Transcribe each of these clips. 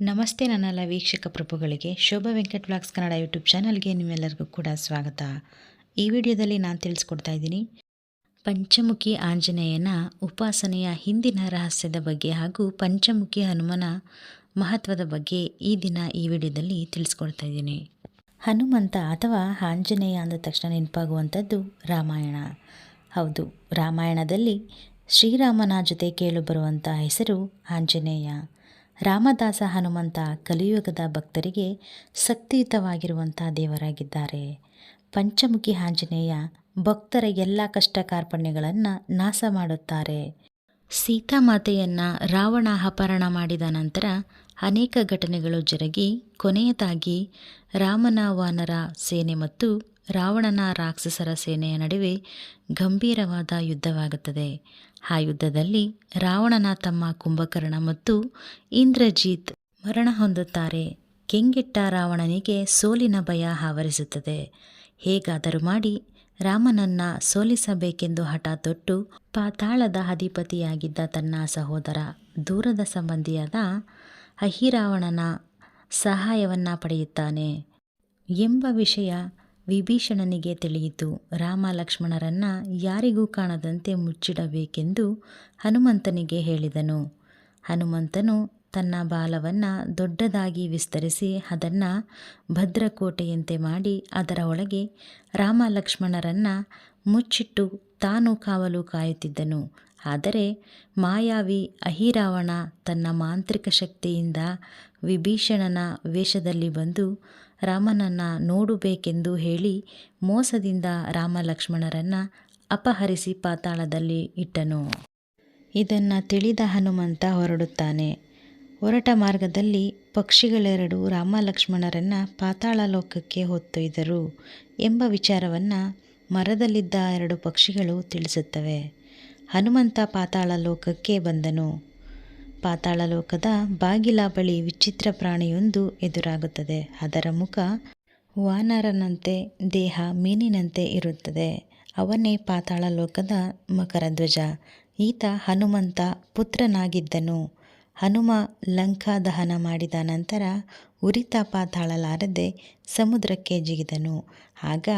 ನಮಸ್ತೆ ನನ್ನೆಲ್ಲ ವೀಕ್ಷಕ ಪ್ರಭುಗಳಿಗೆ ಶೋಭಾ ವೆಂಕಟ್ ವ್ಲಾಗ್ಸ್ ಕನ್ನಡ ಯೂಟ್ಯೂಬ್ ಚಾನಲ್ಗೆ ನಿಮ್ಮೆಲ್ಲರಿಗೂ ಕೂಡ ಸ್ವಾಗತ. ಈ ವಿಡಿಯೋದಲ್ಲಿ ನಾನು ತಿಳಿಸ್ಕೊಡ್ತಾ ಇದ್ದೀನಿ. ಪಂಚಮುಖಿ ಆಂಜನೇಯನ ಉಪಾಸನೆಯ ಹಿಂದಿನ ರಹಸ್ಯದ ಬಗ್ಗೆ ಹಾಗೂ ಪಂಚಮುಖಿ ಹನುಮನ ಮಹತ್ವದ ಬಗ್ಗೆ ಈ ದಿನ ಈ ವಿಡಿಯೋದಲ್ಲಿ ತಿಳಿಸ್ಕೊಡ್ತಾ ಇದ್ದೀನಿ. ಹನುಮಂತ ಅಥವಾ ಆಂಜನೇಯ ಅಂದ ತಕ್ಷಣ ನೆನಪಾಗುವಂಥದ್ದು ರಾಮಾಯಣ. ಹೌದು, ರಾಮಾಯಣದಲ್ಲಿ ಶ್ರೀರಾಮನ ಜೊತೆ ಕೇಳು ಬರುವಂಥ ಹೆಸರು ಆಂಜನೇಯ. ರಾಮದಾಸ ಹನುಮಂತ ಕಲಿಯುಗದ ಭಕ್ತರಿಗೆ ಶಕ್ತಿಯುತವಾಗಿರುವಂಥ ದೇವರಾಗಿದ್ದಾರೆ. ಪಂಚಮುಖಿ ಆಂಜನೇಯ ಭಕ್ತರ ಎಲ್ಲ ಕಷ್ಟ ಕಾರ್ಪಣ್ಯಗಳನ್ನು ನಾಶ ಮಾಡುತ್ತಾರೆ. ಸೀತಾಮಾತೆಯನ್ನು ರಾವಣ ಅಪಹರಣ ಮಾಡಿದ ನಂತರ ಅನೇಕ ಘಟನೆಗಳು ಜರುಗಿ, ಕೊನೆಯದಾಗಿ ರಾಮನ ವಾನರ ಸೇನೆ ಮತ್ತು ರಾವಣನ ರಾಕ್ಷಸರ ಸೇನೆಯ ನಡುವೆ ಗಂಭೀರವಾದ ಯುದ್ಧವಾಗುತ್ತದೆ. ಆ ಯುದ್ಧದಲ್ಲಿ ರಾವಣನ ತಮ್ಮ ಕುಂಭಕರ್ಣ ಮತ್ತು ಇಂದ್ರಜಿತ್ ಮರಣ ಹೊಂದುತ್ತಾರೆ. ಕೆಂಗೆಟ್ಟ ರಾವಣನಿಗೆ ಸೋಲಿನ ಭಯ ಆವರಿಸುತ್ತದೆ. ಹೇಗಾದರೂ ಮಾಡಿ ರಾಮನನ್ನ ಸೋಲಿಸಬೇಕೆಂದು ಹಠ ತೊಟ್ಟು ಪಾತಾಳದ ಅಧಿಪತಿಯಾಗಿದ್ದ ತನ್ನ ಸಹೋದರ ದೂರದ ಸಂಬಂಧಿಯಾದ ಅಹಿರಾವಣನ ಸಹಾಯವನ್ನು ಪಡೆಯುತ್ತಾನೆ ಎಂಬ ವಿಷಯ ವಿಭೀಷಣನಿಗೆ ತಿಳಿಯಿತು. ರಾಮ ಲಕ್ಷ್ಮಣರನ್ನ ಯಾರಿಗೂ ಕಾಣದಂತೆ ಮುಚ್ಚಿಡಬೇಕೆಂದು ಹನುಮಂತನಿಗೆ ಹೇಳಿದನು. ಹನುಮಂತನು ತನ್ನ ಬಾಲವನ್ನು ದೊಡ್ಡದಾಗಿ ವಿಸ್ತರಿಸಿ ಅದನ್ನು ಭದ್ರಕೋಟೆಯಂತೆ ಮಾಡಿ ಅದರ ಒಳಗೆ ರಾಮ ಲಕ್ಷ್ಮಣರನ್ನು ಮುಚ್ಚಿಟ್ಟು ತಾನು ಕಾವಲು ಕಾಯುತ್ತಿದ್ದನು. ಆದರೆ ಮಾಯಾವಿ ಅಹಿರಾವಣ ತನ್ನ ಮಾಂತ್ರಿಕ ಶಕ್ತಿಯಿಂದ ವಿಭೀಷಣನ ವೇಷದಲ್ಲಿ ಬಂದು ರಾಮನನ್ನು ನೋಡಬೇಕೆಂದು ಹೇಳಿ ಮೋಸದಿಂದ ರಾಮಲಕ್ಷ್ಮಣರನ್ನು ಅಪಹರಿಸಿ ಪಾತಾಳದಲ್ಲಿ ಇಟ್ಟನು. ಇದನ್ನು ತಿಳಿದ ಹನುಮಂತ ಹೊರಡುತ್ತಾನೆ. ಹೊರಟ ಮಾರ್ಗದಲ್ಲಿ ಪಕ್ಷಿಗಳೆರಡು ರಾಮ ಲಕ್ಷ್ಮಣರನ್ನು ಪಾತಾಳ ಲೋಕಕ್ಕೆ ಹೊತ್ತೊಯ್ದರು ಎಂಬ ವಿಚಾರವನ್ನು ಮರದಲ್ಲಿದ್ದ ಎರಡು ಪಕ್ಷಿಗಳು ತಿಳಿಸುತ್ತವೆ. ಹನುಮಂತ ಪಾತಾಳ ಲೋಕಕ್ಕೆ ಬಂದನು. ಪಾತಾಳ ಲೋಕದ ಬಾಗಿಲ ಬಳಿ ವಿಚಿತ್ರ ಪ್ರಾಣಿಯೊಂದು ಎದುರಾಗುತ್ತದೆ. ಅದರ ಮುಖ ವಾನರನಂತೆ, ದೇಹ ಮೀನಿನಂತೆ ಇರುತ್ತದೆ. ಅವನೇ ಪಾತಾಳ ಲೋಕದ ಮಕರಧ್ವಜ. ಈತ ಹನುಮಂತ ಪುತ್ರನಾಗಿದ್ದನು. ಹನುಮ ಲಂಕಾ ದಹನ ಮಾಡಿದ ನಂತರ ಉರಿತ ಪಾತಾಳಲಾರದೆ ಸಮುದ್ರಕ್ಕೆ ಜಿಗಿದನು. ಆಗ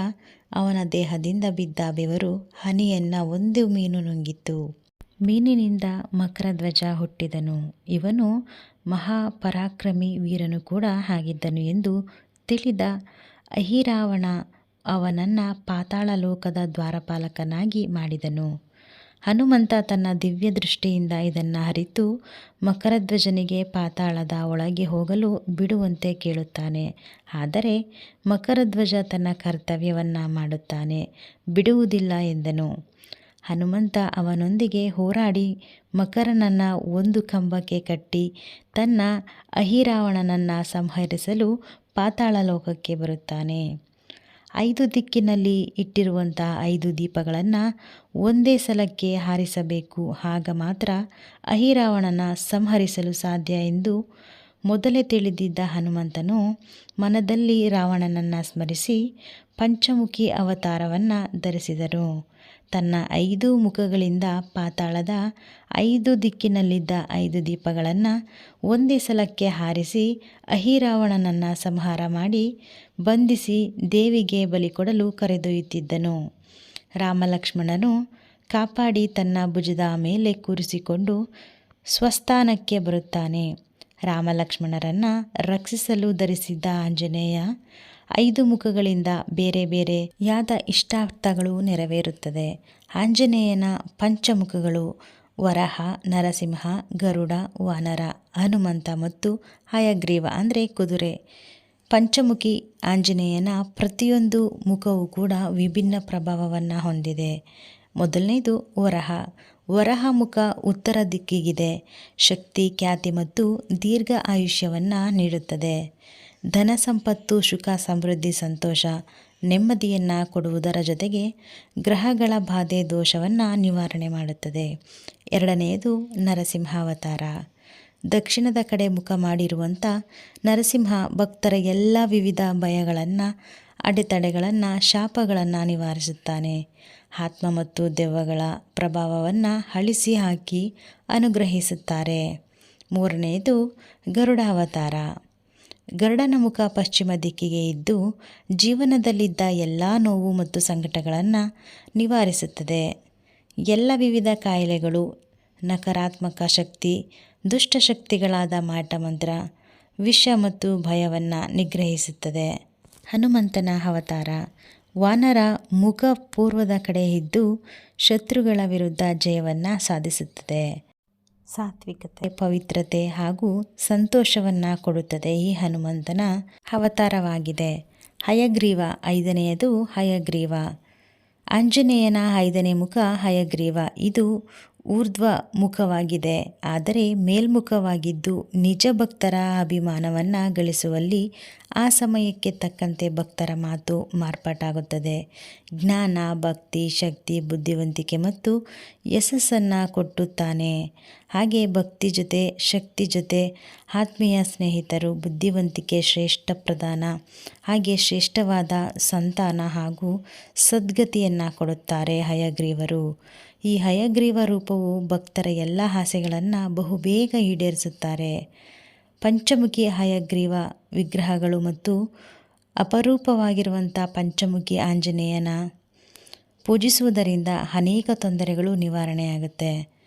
ಅವನ ದೇಹದಿಂದ ಬಿದ್ದ ಬೆವರು ಹನಿಯನ್ನ ಒಂದು ಮೀನು ನುಂಗಿತು ಮೀನಿನಿಂದ ಮಕರಧ್ವಜ ಹುಟ್ಟಿದನು. ಇವನು ಮಹಾಪರಾಕ್ರಮಿ ವೀರನು ಕೂಡ ಆಗಿದ್ದನು ಎಂದು ತಿಳಿದ ಅಹಿರಾವಣ ಅವನನ್ನು ಪಾತಾಳ ಲೋಕದ ದ್ವಾರಪಾಲಕನಾಗಿ ಮಾಡಿದನು. ಹನುಮಂತ ತನ್ನ ದಿವ್ಯ ದೃಷ್ಟಿಯಿಂದ ಇದನ್ನು ಅರಿತು ಮಕರಧ್ವಜನಿಗೆ ಪಾತಾಳದ ಒಳಗೆ ಹೋಗಲು ಬಿಡುವಂತೆ ಕೇಳುತ್ತಾನೆ. ಆದರೆ ಮಕರಧ್ವಜ ತನ್ನ ಕರ್ತವ್ಯವನ್ನು ಮಾಡುತ್ತಾನೆ. ಬಿಡುವುದಿಲ್ಲ ಎಂದನು. ಹನುಮಂತ ಅವನೊಂದಿಗೆ ಹೋರಾಡಿ ಮಕರನನ್ನು ಒಂದು ಕಂಬಕ್ಕೆ ಕಟ್ಟಿ ತನ್ನ ಅಹಿರಾವಣನನ್ನು ಸಂಹರಿಸಲು ಪಾತಾಳ ಲೋಕಕ್ಕೆ ಬರುತ್ತಾನೆ. ಐದು ದಿಕ್ಕಿನಲ್ಲಿ ಇಟ್ಟಿರುವಂಥ ಐದು ದೀಪಗಳನ್ನು ಒಂದೇ ಸಲಕ್ಕೆ ಹಾರಿಸಬೇಕು. ಆಗ ಮಾತ್ರ ಅಹಿರಾವಣನ ಸಂಹರಿಸಲು ಸಾಧ್ಯ ಎಂದು ಮೊದಲೇ ತಿಳಿದಿದ್ದ ಹನುಮಂತನು ಮನದಲ್ಲಿ ರಾವಣನನ್ನು ಸ್ಮರಿಸಿ ಪಂಚಮುಖಿ ಅವತಾರವನ್ನು ಧರಿಸಿದರು. ತನ್ನ ಐದು ಮುಖಗಳಿಂದ ಪಾತಾಳದ ಐದು ದಿಕ್ಕಿನಲ್ಲಿದ್ದ ಐದು ದೀಪಗಳನ್ನು ಒಂದೇ ಸಲಕ್ಕೆ ಹಾರಿಸಿ ಅಹಿರಾವಣನನ್ನು ಸಂಹಾರ ಮಾಡಿ ಬಂಧಿಸಿ ದೇವಿಗೆ ಬಲಿ ಕೊಡಲು ಕರೆದೊಯ್ಯುತ್ತಿದ್ದನು. ರಾಮಲಕ್ಷ್ಮಣನು ಕಾಪಾಡಿ ತನ್ನ ಭುಜದ ಮೇಲೆ ಕೂರಿಸಿಕೊಂಡು ಸ್ವಸ್ಥಾನಕ್ಕೆ ಬರುತ್ತಾನೆ. ರಾಮಲಕ್ಷ್ಮಣರನ್ನು ರಕ್ಷಿಸಲು ಧರಿಸಿದ್ದ ಆಂಜನೇಯ ಐದು ಮುಖಗಳಿಂದ ಬೇರೆ ಬೇರೆ ಯಾದ ಇಷ್ಟಾರ್ಥಗಳು ನೆರವೇರುತ್ತದೆ. ಆಂಜನೇಯನ ಪಂಚಮುಖಗಳು ವರಹ, ನರಸಿಂಹ, ಗರುಡ, ವಾನರ, ಹನುಮಂತ ಮತ್ತು ಹಯಗ್ರೀವ ಅಂದರೆ ಕುದುರೆ. ಪಂಚಮುಖಿ ಆಂಜನೇಯನ ಪ್ರತಿಯೊಂದು ಮುಖವೂ ಕೂಡ ವಿಭಿನ್ನ ಪ್ರಭಾವವನ್ನು ಹೊಂದಿದೆ. ಮೊದಲನೇದು ವರಹ. ವರಹ ಮುಖ ಉತ್ತರ ದಿಕ್ಕಿಗಿದೆ. ಶಕ್ತಿ, ಖ್ಯಾತಿ ಮತ್ತು ದೀರ್ಘ ಆಯುಷ್ಯವನ್ನು ನೀಡುತ್ತದೆ. ಧನ ಸಂಪತ್ತು, ಸುಖ ಸಮೃದ್ಧಿ, ಸಂತೋಷ ನೆಮ್ಮದಿಯನ್ನು ಕೊಡುವುದರ ಜೊತೆಗೆ ಗ್ರಹಗಳ ಬಾಧೆ ದೋಷವನ್ನು ನಿವಾರಣೆ ಮಾಡುತ್ತದೆ. ಎರಡನೆಯದು ನರಸಿಂಹಾವತಾರ. ದಕ್ಷಿಣದ ಕಡೆ ಮುಖ ಮಾಡಿರುವಂಥ ನರಸಿಂಹ ಭಕ್ತರ ಎಲ್ಲ ವಿವಿಧ ಭಯಗಳನ್ನು, ಅಡೆತಡೆಗಳನ್ನು, ಶಾಪಗಳನ್ನು ನಿವಾರಿಸುತ್ತಾನೆ. ಆತ್ಮ ಮತ್ತು ದೆವ್ವಗಳ ಪ್ರಭಾವವನ್ನು ಅಳಿಸಿ ಹಾಕಿ ಅನುಗ್ರಹಿಸುತ್ತಾರೆ. ಮೂರನೆಯದು ಗರುಡಾವತಾರ. ಗರುಡನ ಮುಖ ಪಶ್ಚಿಮ ದಿಕ್ಕಿಗೆ ಇದ್ದು ಜೀವನದಲ್ಲಿದ್ದ ಎಲ್ಲ ನೋವು ಮತ್ತು ಸಂಕಟಗಳನ್ನು ನಿವಾರಿಸುತ್ತದೆ. ಎಲ್ಲ ವಿವಿಧ ಕಾಯಿಲೆಗಳು, ನಕಾರಾತ್ಮಕ ಶಕ್ತಿ ದುಷ್ಟಶಕ್ತಿಗಳಾದ ಮಾಟಮಂತ್ರ ವಿಷ ಮತ್ತು ಭಯವನ್ನು ನಿಗ್ರಹಿಸುತ್ತದೆ. ಹನುಮಂತನ ಅವತಾರ. ವಾನರ ಮುಖ ಪೂರ್ವದ ಕಡೆ ಇದ್ದು ಶತ್ರುಗಳ ವಿರುದ್ಧ ಜಯವನ್ನು ಸಾಧಿಸುತ್ತದೆ. ಸಾತ್ವಿಕತೆ, ಪವಿತ್ರತೆ ಹಾಗೂ ಸಂತೋಷವನ್ನ ಕೊಡುತ್ತದೆ ಈ ಹನುಮಂತನ ಅವತಾರವಾಗಿದೆ. ಹಯಗ್ರೀವ ಐದನೆಯದು ಹಯಗ್ರೀವ. ಆಂಜನೇಯನ ಐದನೇ ಮುಖ ಹಯಗ್ರೀವ. ಇದು ಊರ್ಧ್ವ ಮುಖವಾಗಿದೆ ಆದರೆ ಮೇಲ್ಮುಖವಾಗಿದ್ದು ನಿಜ ಭಕ್ತರ ಅಭಿಮಾನವನ್ನು ಗಳಿಸುವಲ್ಲಿ ಆ ಸಮಯಕ್ಕೆ ತಕ್ಕಂತೆ ಭಕ್ತರ ಮಾತು ಮಾರ್ಪಾಟಾಗುತ್ತದೆ. ಜ್ಞಾನ, ಭಕ್ತಿ, ಶಕ್ತಿ, ಬುದ್ಧಿವಂತಿಕೆ ಮತ್ತು ಯಶಸ್ಸನ್ನು ಕೊಟ್ಟುತ್ತಾನೆ. ಹಾಗೆ ಭಕ್ತಿ ಜೊತೆ, ಶಕ್ತಿ ಜೊತೆ ಆತ್ಮೀಯ ಸ್ನೇಹಿತರು ಬುದ್ಧಿವಂತಿಕೆ ಶ್ರೇಷ್ಠ ಪ್ರಧಾನ, ಹಾಗೆ ಶ್ರೇಷ್ಠವಾದ ಸಂತಾನ ಹಾಗೂ ಸದ್ಗತಿಯನ್ನು ಕೊಡುತ್ತಾರೆ ಹಯಗ್ರೀವರು. ಈ ಹಯಗ್ರೀವ ರೂಪವು ಭಕ್ತರ ಎಲ್ಲ ಆಸೆಗಳನ್ನು ಬಹುಬೇಗ ಈಡೇರಿಸುತ್ತಾರೆ. ಪಂಚಮುಖಿ ಹಯಗ್ರೀವ ವಿಗ್ರಹಗಳು ಮತ್ತು ಅಪರೂಪವಾಗಿರುವಂಥ ಪಂಚಮುಖಿ ಆಂಜನೇಯನ ಪೂಜಿಸುವುದರಿಂದ ಅನೇಕ ತೊಂದರೆಗಳು ನಿವಾರಣೆಯಾಗುತ್ತೆ.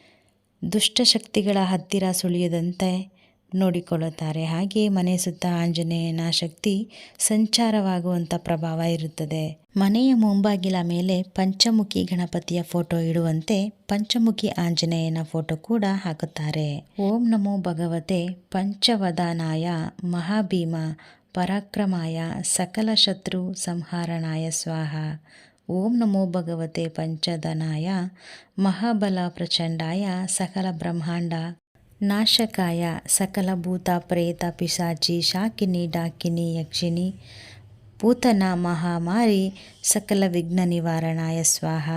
ದುಷ್ಟಶಕ್ತಿಗಳ ಹತ್ತಿರ ಸುಳಿಯದಂತೆ ನೋಡಿಕೊಳ್ಳುತ್ತಾರೆ. ಹಾಗೆ ಮನೆ ಸುತ್ತ ಆಂಜನೇಯನ ಶಕ್ತಿ ಸಂಚಾರವಾಗುವಂಥ ಪ್ರಭಾವ ಇರುತ್ತದೆ. ಮನೆಯ ಮುಂಬಾಗಿಲ ಮೇಲೆ ಪಂಚಮುಖಿ ಗಣಪತಿಯ ಫೋಟೋ ಇಡುವಂತೆ ಪಂಚಮುಖಿ ಆಂಜನೇಯನ ಫೋಟೋ ಕೂಡ ಹಾಕುತ್ತಾರೆ. ಓಂ ನಮೋ ಭಗವತೆ ಪಂಚವದಾನಾಯ ಮಹಾಭೀಮ ಪರಾಕ್ರಮಾಯ ಸಕಲ ಶತ್ರು ಸಂಹಾರಣಾಯ ಸ್ವಾಹ. ಓಂ ನಮೋ ಭಗವತೆ ಪಂಚದನಾಯ ಮಹಾಬಲ ಪ್ರಚಂಡಾಯ ಸಕಲ ಬ್ರಹ್ಮಾಂಡ ನಾಶಕಾಯ, ಸಕಲ ಭೂತ, ಪ್ರೇತ, ಪಿಶಾಚಿ, ಶಾಕಿನಿ, ಡಾಕಿನಿ, ಯಕ್ಷಿಣಿ, ಪೂತನ, ಮಹಾಮಾರಿ, ಸಕಲ ವಿಘ್ನ ನಿವಾರಣಾಯ ಸ್ವಾಹ.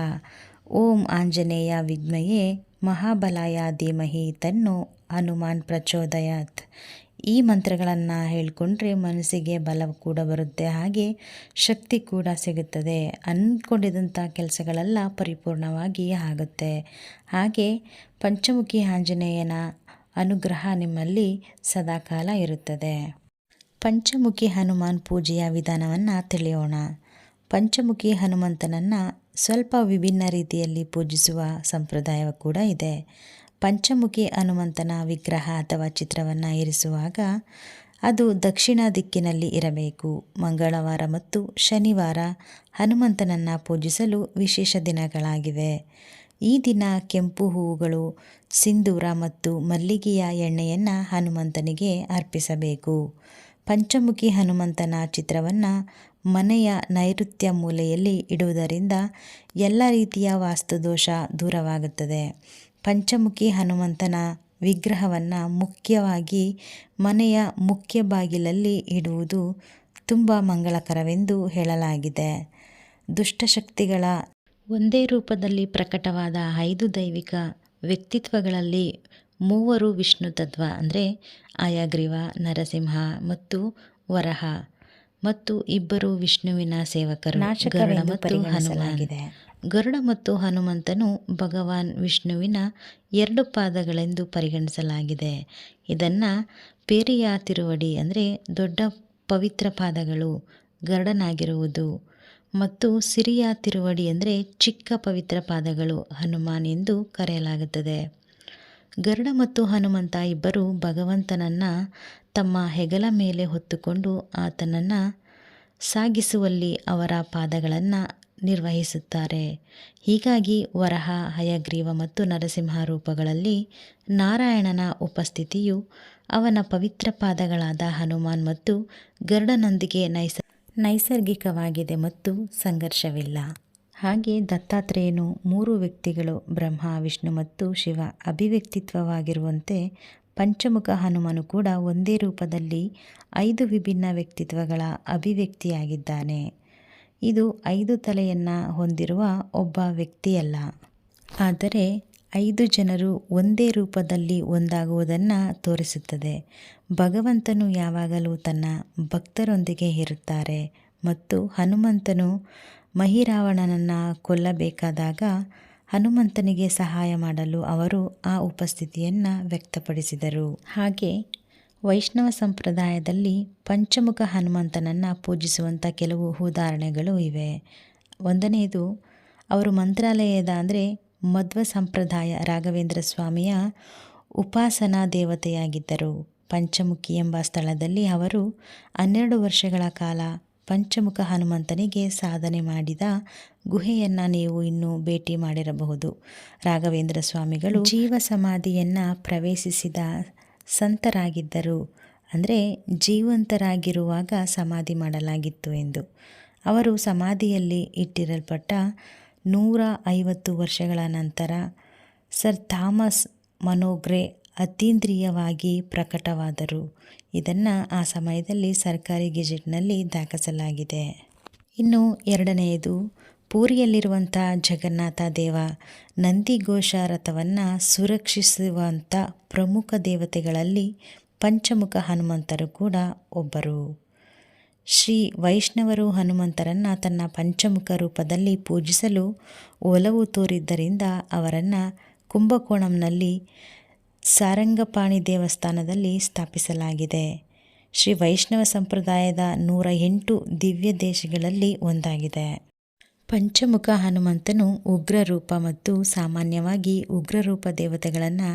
ಓಂ ಆಂಜನೇಯ ವಿದ್ಮಯೇ ಮಹಾಬಲಾಯ ಧೀಮಹಿ ತನ್ನು ಹನುಮಾನ್ ಪ್ರಚೋದಯಾತ್. ಈ ಮಂತ್ರಗಳನ್ನು ಹೇಳಿಕೊಂಡ್ರೆ ಮನಸ್ಸಿಗೆ ಬಲ ಕೂಡ ಬರುತ್ತೆ, ಹಾಗೆ ಶಕ್ತಿ ಕೂಡ ಸಿಗುತ್ತದೆ. ಅಂದ್ಕೊಂಡಿದ್ದಂಥ ಕೆಲಸಗಳೆಲ್ಲ ಪರಿಪೂರ್ಣವಾಗಿ ಆಗುತ್ತೆ. ಹಾಗೆ ಪಂಚಮುಖಿ ಆಂಜನೇಯನ ಅನುಗ್ರಹ ನಿಮ್ಮಲ್ಲಿ ಸದಾಕಾಲ ಇರುತ್ತದೆ. ಪಂಚಮುಖಿ ಹನುಮಾನ್ ಪೂಜೆಯ ವಿಧಾನವನ್ನು ತಿಳಿಯೋಣ. ಪಂಚಮುಖಿ ಹನುಮಂತನನ್ನು ಸ್ವಲ್ಪ ವಿಭಿನ್ನ ರೀತಿಯಲ್ಲಿ ಪೂಜಿಸುವ ಸಂಪ್ರದಾಯ ಕೂಡ ಇದೆ. ಪಂಚಮುಖಿ ಹನುಮಂತನ ವಿಗ್ರಹ ಅಥವಾ ಚಿತ್ರವನ್ನು ಇರಿಸುವಾಗ ಅದು ದಕ್ಷಿಣ ದಿಕ್ಕಿನಲ್ಲಿ ಇರಬೇಕು. ಮಂಗಳವಾರ ಮತ್ತು ಶನಿವಾರ ಹನುಮಂತನನ್ನು ಪೂಜಿಸಲು ವಿಶೇಷ ದಿನಗಳಾಗಿವೆ. ಈ ದಿನ ಕೆಂಪು ಹೂವುಗಳು, ಸಿಂಧೂರ ಮತ್ತು ಮಲ್ಲಿಗೆಯ ಎಣ್ಣೆಯನ್ನು ಹನುಮಂತನಿಗೆ ಅರ್ಪಿಸಬೇಕು. ಪಂಚಮುಖಿ ಹನುಮಂತನ ಚಿತ್ರವನ್ನು ಮನೆಯ ನೈಋತ್ಯ ಮೂಲೆಯಲ್ಲಿ ಇಡುವುದರಿಂದ ಎಲ್ಲ ರೀತಿಯ ವಾಸ್ತುದೋಷ ದೂರವಾಗುತ್ತದೆ. ಪಂಚಮುಖಿ ಹನುಮಂತನ ವಿಗ್ರಹವನ್ನು ಮುಖ್ಯವಾಗಿ ಮನೆಯ ಮುಖ್ಯ ಬಾಗಿಲಲ್ಲಿ ಇಡುವುದು ತುಂಬ ಮಂಗಳಕರವೆಂದು ಹೇಳಲಾಗಿದೆ. ದುಷ್ಟಶಕ್ತಿಗಳ ಒಂದೇ ರೂಪದಲ್ಲಿ ಪ್ರಕಟವಾದ ಐದು ದೈವಿಕ ವ್ಯಕ್ತಿತ್ವಗಳಲ್ಲಿ ಮೂವರು ವಿಷ್ಣು ತತ್ವ ಅಂದರೆ ಆಯಾಗ್ರೀವ ನರಸಿಂಹ ಮತ್ತು ವರಹ ಮತ್ತು ಇಬ್ಬರು ವಿಷ್ಣುವಿನ ಸೇವಕರು ಗರುಡ ಮತ್ತು ಹನುಮಾನ್. ಗರುಡ ಮತ್ತು ಹನುಮಂತನು ಭಗವಾನ್ ವಿಷ್ಣುವಿನ ಎರಡು ಪಾದಗಳೆಂದು ಪರಿಗಣಿಸಲಾಗಿದೆ. ಇದನ್ನು ಪೇರಿಯ ತಿರುವಡಿ ಅಂದರೆ ದೊಡ್ಡ ಪವಿತ್ರ ಪಾದಗಳು ಗರುಡನಾಗಿರುವುದು. ಮತ್ತು ಸಿರಿಯ ತಿರುವಡಿ ಅಂದರೆ ಚಿಕ್ಕ ಪವಿತ್ರ ಪಾದಗಳು ಹನುಮಾನ್ ಎಂದು ಕರೆಯಲಾಗುತ್ತದೆ. ಗರುಡ ಮತ್ತು ಹನುಮಂತ ಇಬ್ಬರು ಭಗವಂತನನ್ನು ತಮ್ಮ ಹೆಗಲ ಮೇಲೆ ಹೊತ್ತುಕೊಂಡು ಆತನನ್ನು ಸಾಗಿಸುವಲ್ಲಿ ಅವರ ಪಾದಗಳನ್ನು ನಿರ್ವಹಿಸುತ್ತಾರೆ. ಹೀಗಾಗಿ ವರಹ, ಹಯಗ್ರೀವ ಮತ್ತು ನರಸಿಂಹ ರೂಪಗಳಲ್ಲಿ ನಾರಾಯಣನ ಉಪಸ್ಥಿತಿಯು ಅವನ ಪವಿತ್ರ ಪಾದಗಳಾದ ಹನುಮಾನ್ ಮತ್ತು ಗರುಡನೊಂದಿಗೆ ನೈಸ ನೈಸರ್ಗಿಕವಾಗಿದೆ ಮತ್ತು ಸಂಘರ್ಷವಿಲ್ಲ. ಹಾಗೆ ದತ್ತಾತ್ರೇಯನು ಮೂರು ವ್ಯಕ್ತಿಗಳು, ಬ್ರಹ್ಮ, ವಿಷ್ಣು ಮತ್ತು ಶಿವ, ಅಭಿವ್ಯಕ್ತಿತ್ವವಾಗಿರುವಂತೆ ಪಂಚಮುಖ ಹನುಮನು ಕೂಡ ಒಂದೇ ರೂಪದಲ್ಲಿ ಐದು ವಿಭಿನ್ನ ವ್ಯಕ್ತಿತ್ವಗಳ ಅಭಿವ್ಯಕ್ತಿಯಾಗಿದ್ದಾನೆ. ಇದು ಐದು ತಲೆಯನ್ನು ಹೊಂದಿರುವ ಒಬ್ಬ ವ್ಯಕ್ತಿಯಲ್ಲ. ಆದರೆ ಐದು ಜನರು ಒಂದೇ ರೂಪದಲ್ಲಿ ಒಂದಾಗುವುದನ್ನು ತೋರಿಸುತ್ತದೆ. ಭಗವಂತನು ಯಾವಾಗಲೂ ತನ್ನ ಭಕ್ತರೊಂದಿಗೆ ಇರುತ್ತಾರೆ ಮತ್ತು ಹನುಮಂತನು ಮಹಿರಾವಣನನ್ನು ಕೊಲ್ಲಬೇಕಾದಾಗ ಹನುಮಂತನಿಗೆ ಸಹಾಯ ಮಾಡಲು ಅವರು ಆ ಉಪಸ್ಥಿತಿಯನ್ನು ವ್ಯಕ್ತಪಡಿಸಿದರು. ಹಾಗೆ ವೈಷ್ಣವ ಸಂಪ್ರದಾಯದಲ್ಲಿ ಪಂಚಮುಖ ಹನುಮಂತನನ್ನು ಪೂಜಿಸುವಂಥ ಕೆಲವು ಉದಾಹರಣೆಗಳು ಇವೆ. ಒಂದನೆಯದು ಅವರು ಮಂತ್ರಾಲಯದ ಅಂದರೆ ಮಧ್ವ ಸಂಪ್ರದಾಯ ರಾಘವೇಂದ್ರ ಸ್ವಾಮಿಯ ಉಪಾಸನಾ ದೇವತೆಯಾಗಿದ್ದರು. ಪಂಚಮುಖಿ ಎಂಬ ಸ್ಥಳದಲ್ಲಿ ಅವರು ಹನ್ನೆರಡು ವರ್ಷಗಳ ಕಾಲ ಪಂಚಮುಖ ಹನುಮಂತನಿಗೆ ಸಾಧನೆ ಮಾಡಿದ ಗುಹೆಯನ್ನು ನೀವು ಇನ್ನೂ ಭೇಟಿ ಮಾಡಿರಬಹುದು. ರಾಘವೇಂದ್ರ ಸ್ವಾಮಿಗಳು ಜೀವ ಸಮಾಧಿಯನ್ನು ಪ್ರವೇಶಿಸಿದ ಸಂತರಾಗಿದ್ದರು. ಅಂದರೆ ಜೀವಂತರಾಗಿರುವಾಗ ಸಮಾಧಿ ಮಾಡಲಾಗಿತ್ತು ಎಂದು. ಅವರು ಸಮಾಧಿಯಲ್ಲಿ ಇಟ್ಟಿರಲ್ಪಟ್ಟ ನೂರ ಐವತ್ತು ವರ್ಷಗಳ ನಂತರ ಸರ್ ಥಾಮಸ್ ಮನೋಗ್ರೆ ಅತೀಂದ್ರಿಯವಾಗಿ ಪ್ರಕಟವಾದರು. ಇದನ್ನು ಆ ಸಮಯದಲ್ಲಿ ಸರ್ಕಾರಿ ಗೆಜೆಟ್ನಲ್ಲಿ ದಾಖಲಿಸಲಾಗಿದೆ. ಇನ್ನು ಎರಡನೆಯದು, ಪೂರಿಯಲ್ಲಿರುವಂಥ ಜಗನ್ನಾಥ ದೇವ ನಂದಿಘೋಷ ರಥವನ್ನು ಸುರಕ್ಷಿಸುವಂಥ ಪ್ರಮುಖ ದೇವತೆಗಳಲ್ಲಿ ಪಂಚಮುಖ ಹನುಮಂತರು ಕೂಡ ಒಬ್ಬರು. ಶ್ರೀ ವೈಷ್ಣವರು ಹನುಮಂತರನ್ನು ತನ್ನ ಪಂಚಮುಖ ರೂಪದಲ್ಲಿ ಪೂಜಿಸಲು ಒಲವು ತೋರಿದ್ದರಿಂದ ಅವರನ್ನು ಕುಂಭಕೋಣಂನಲ್ಲಿ ಸಾರಂಗಪಾಣಿ ದೇವಸ್ಥಾನದಲ್ಲಿ ಸ್ಥಾಪಿಸಲಾಗಿದೆ. ಶ್ರೀ ವೈಷ್ಣವ ಸಂಪ್ರದಾಯದ ನೂರ ಎಂಟು ದಿವ್ಯ ದೇಶಗಳಲ್ಲಿ ಒಂದಾಗಿದೆ. ಪಂಚಮುಖ ಹನುಮಂತನು ಉಗ್ರರೂಪ ಮತ್ತು ಸಾಮಾನ್ಯವಾಗಿ ಉಗ್ರರೂಪ ದೇವತೆಗಳನ್ನು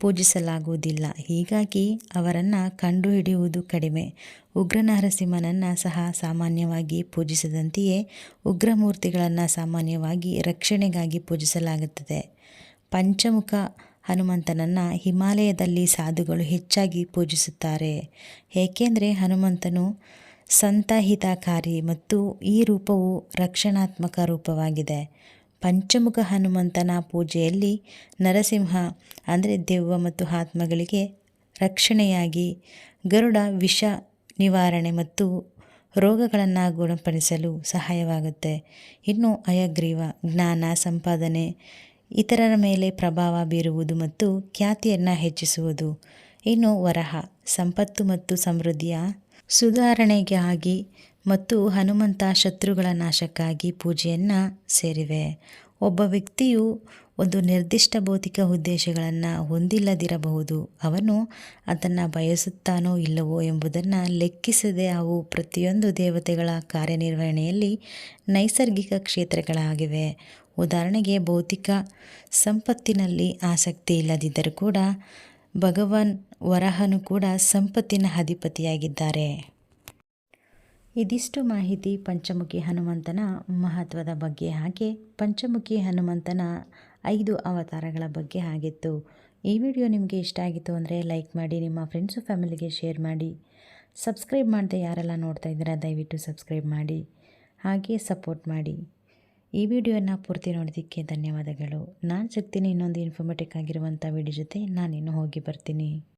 ಪೂಜಿಸಲಾಗುವುದಿಲ್ಲ. ಹೀಗಾಗಿ ಅವರನ್ನು ಕಂಡುಹಿಡಿಯುವುದು ಕಡಿಮೆ. ಉಗ್ರನರಸಿಂಹನನ್ನು ಸಹ ಸಾಮಾನ್ಯವಾಗಿ ಪೂಜಿಸದಂತೆಯೇ ಉಗ್ರಮೂರ್ತಿಗಳನ್ನು ಸಾಮಾನ್ಯವಾಗಿ ರಕ್ಷಣೆಗಾಗಿ ಪೂಜಿಸಲಾಗುತ್ತದೆ. ಪಂಚಮುಖ ಹನುಮಂತನನ್ನು ಹಿಮಾಲಯದಲ್ಲಿ ಸಾಧುಗಳು ಹೆಚ್ಚಾಗಿ ಪೂಜಿಸುತ್ತಾರೆ. ಏಕೆಂದರೆ ಹನುಮಂತನು ಸಂತಹಿತಕಾರಿ ಮತ್ತು ಈ ರೂಪವು ರಕ್ಷಣಾತ್ಮಕ ರೂಪವಾಗಿದೆ. ಪಂಚಮುಖ ಹನುಮಂತನ ಪೂಜೆಯಲ್ಲಿ ನರಸಿಂಹ, ಅಂದರೆ ದೆವ್ವ ಮತ್ತು ಆತ್ಮಗಳಿಗೆ ರಕ್ಷಣೆಯಾಗಿ ಗರುಡ ವಿಷ ನಿವಾರಣೆ ಮತ್ತು ರೋಗಗಳನ್ನು ಗುಣಪಡಿಸಲು ಸಹಾಯವಾಗುತ್ತೆ. ಇನ್ನು ಅಯಗ್ರೀವ, ಜ್ಞಾನ, ಸಂಪಾದನೆ ಇತರರ ಮೇಲೆ ಪ್ರಭಾವ ಬೀರುವುದು ಮತ್ತು ಖ್ಯಾತಿಯನ್ನು ಹೆಚ್ಚಿಸುವುದು. ಇನ್ನು ವರಹ, ಸಂಪತ್ತು ಮತ್ತು ಸಮೃದ್ಧಿಯ ಸುಧಾರಣೆಗಾಗಿ ಮತ್ತು ಹನುಮಂತ ಶತ್ರುಗಳ ನಾಶಕ್ಕಾಗಿ ಪೂಜೆಯನ್ನು ಸೇರಿವೆ. ಒಬ್ಬ ವ್ಯಕ್ತಿಯು ಒಂದು ನಿರ್ದಿಷ್ಟ ಭೌತಿಕ ಉದ್ದೇಶಗಳನ್ನು ಹೊಂದಿಲ್ಲದಿರಬಹುದು. ಅವನು ಅದನ್ನು ಬಯಸುತ್ತಾನೋ ಇಲ್ಲವೋ ಎಂಬುದನ್ನು ಲೆಕ್ಕಿಸದೆ ಅವು ಪ್ರತಿಯೊಂದು ದೇವತೆಗಳ ಕಾರ್ಯನಿರ್ವಹಣೆಯಲ್ಲಿ ನೈಸರ್ಗಿಕ ಕ್ಷೇತ್ರಗಳಾಗಿವೆ. ಉದಾಹರಣೆಗೆ ಭೌತಿಕ ಸಂಪತ್ತಿನಲ್ಲಿ ಆಸಕ್ತಿ ಇಲ್ಲದಿದ್ದರೂ ಕೂಡ ಭಗವಾನ್ ವರಹನು ಕೂಡ ಸಂಪತ್ತಿನ ಅಧಿಪತಿಯಾಗಿದ್ದಾರೆ. ಇದಿಷ್ಟು ಮಾಹಿತಿ ಪಂಚಮುಖಿ ಹನುಮಂತನ ಮಹತ್ವದ ಬಗ್ಗೆ ಹಾಗೆ ಪಂಚಮುಖಿ ಹನುಮಂತನ ಐದು ಅವತಾರಗಳ ಬಗ್ಗೆ ಆಗಿತ್ತು. ಈ ವಿಡಿಯೋ ನಿಮಗೆ ಇಷ್ಟ ಆಗಿತ್ತು ಅಂದರೆ ಲೈಕ್ ಮಾಡಿ, ನಿಮ್ಮ ಫ್ರೆಂಡ್ಸು ಫ್ಯಾಮಿಲಿಗೆ ಶೇರ್ ಮಾಡಿ. ಸಬ್ಸ್ಕ್ರೈಬ್ ಮಾಡದೆ ಯಾರೆಲ್ಲ ನೋಡ್ತಾ ಇದ್ದೀರಾ, ದಯವಿಟ್ಟು ಸಬ್ಸ್ಕ್ರೈಬ್ ಮಾಡಿ. ಹಾಗೆ ಸಪೋರ್ಟ್ ಮಾಡಿ. ಈ ವಿಡಿಯೋನ ಪೂರ್ತಿ ನೋಡೋದಕ್ಕೆ ಧನ್ಯವಾದಗಳು. ನಾನು ಸಿಗ್ತೀನಿ ಇನ್ನೊಂದು ಇನ್ಫಾರ್ಮೇಟಿಕ್ ಆಗಿರುವಂಥ ವಿಡಿಯೋ ಜೊತೆ ನಾನಿನ್ನು ಹೋಗಿ ಬರ್ತೀನಿ.